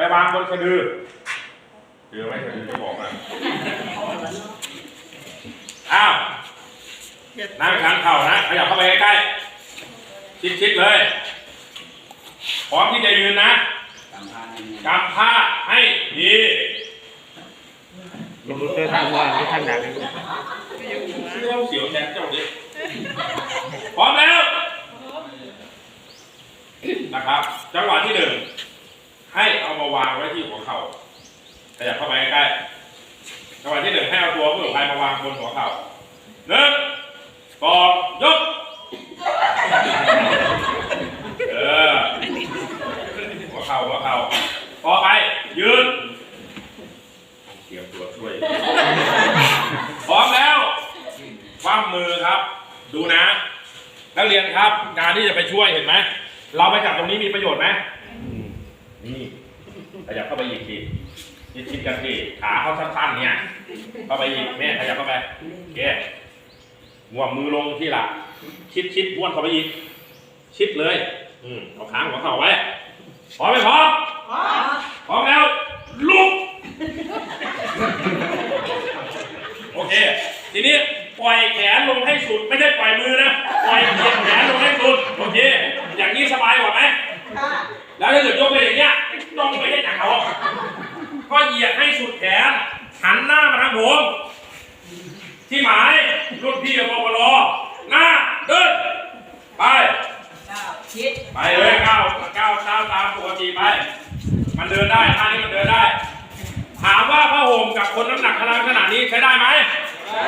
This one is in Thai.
ไปวางบนสะดือเจอไหมสะดือที่บอกนะอ้าวนั่งชันเข่านะขยับเข้าไปใกล้ๆชิดๆเลย พร้อมที่จะยืนนะกำผ้าให้ดียังรู้เจอทางว่าหรือทางดังเสียวเสียวแทนเจ้าดิพร้อมแล้วนะครับ จังหวะที่หนึ่ง ให้เอามาวางไว้ที่หัวเข่าขยับเข้าไปใกล้ๆจังหวะที่หนึ่งให้เอาตัวผู้หญิงมาวางบนหัวเข่าหนึ่งสองยกเออหัวเข่าหัวเข่าต่อไป ยืนเตรียมตัวช่วยพร้อมแล้วคว่ำมือครับ ดูนะ นักเรียนครับ การที่จะไปช่วยเห็นไหมเราไปจับตรงนี้มีประโยชน์ไหม นี่ขยับเข้าไปอีกทียิดชิดกันทีขาเขาสั้นๆเนี่ย เข้าไปอีกแม่ขยับเข้าไปโอเคงวงมือลงที่หลักชิดชิดบ้วนเข้าไปอีก ชิดเลย อืมเอาค้างหัวเข่าไว้พร้อมไหมพร้อมพร้อมแล้ว ลุก โอเค ทีนี้ปล่อยแขนลงให้สุด ไม่ใช่ปล่อยมือนะ ปล่อย ก็เหยียดให้สุดแขนหันหน้ามาทางผม ที่หมายรุ่นพี่กับปปลหน้าเดินไปไปเลยก้าวก้าวก้าวตามปกติไป มันเดินได้ท่านี้มันเดินได้ ถามว่าผ้าห่มกับคนน้ำหนักขนาดขนาดนี้ใช้ได้ไหมได้